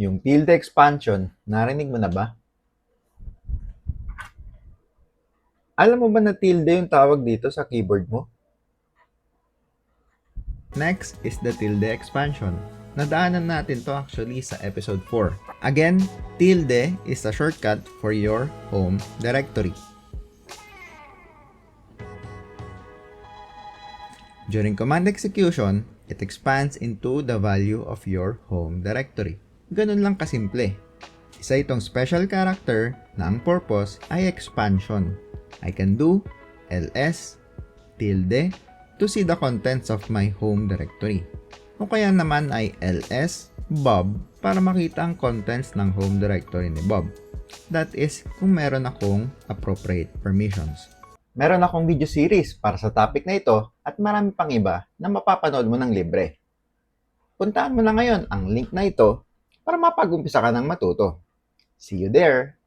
Yung tilde expansion, narinig mo na ba? Alam mo ba na tilde yung tawag dito sa keyboard mo? Next is the tilde expansion. Nadaanan natin to actually sa episode 4. Again, tilde is a shortcut for your home directory. During command execution, it expands into the value of your home directory. Ganun lang kasimple. Isa itong special character na ang purpose ay expansion. I can do ls tilde to see the contents of my home directory. O kaya naman ay ls bob para makita ang contents ng home directory ni Bob. That is kung meron akong appropriate permissions. Meron akong video series para sa topic na ito at marami pang iba na mapapanood mo ng libre. Puntaan mo na ngayon ang link na ito para mapag-umpisa ka ng matuto. See you there!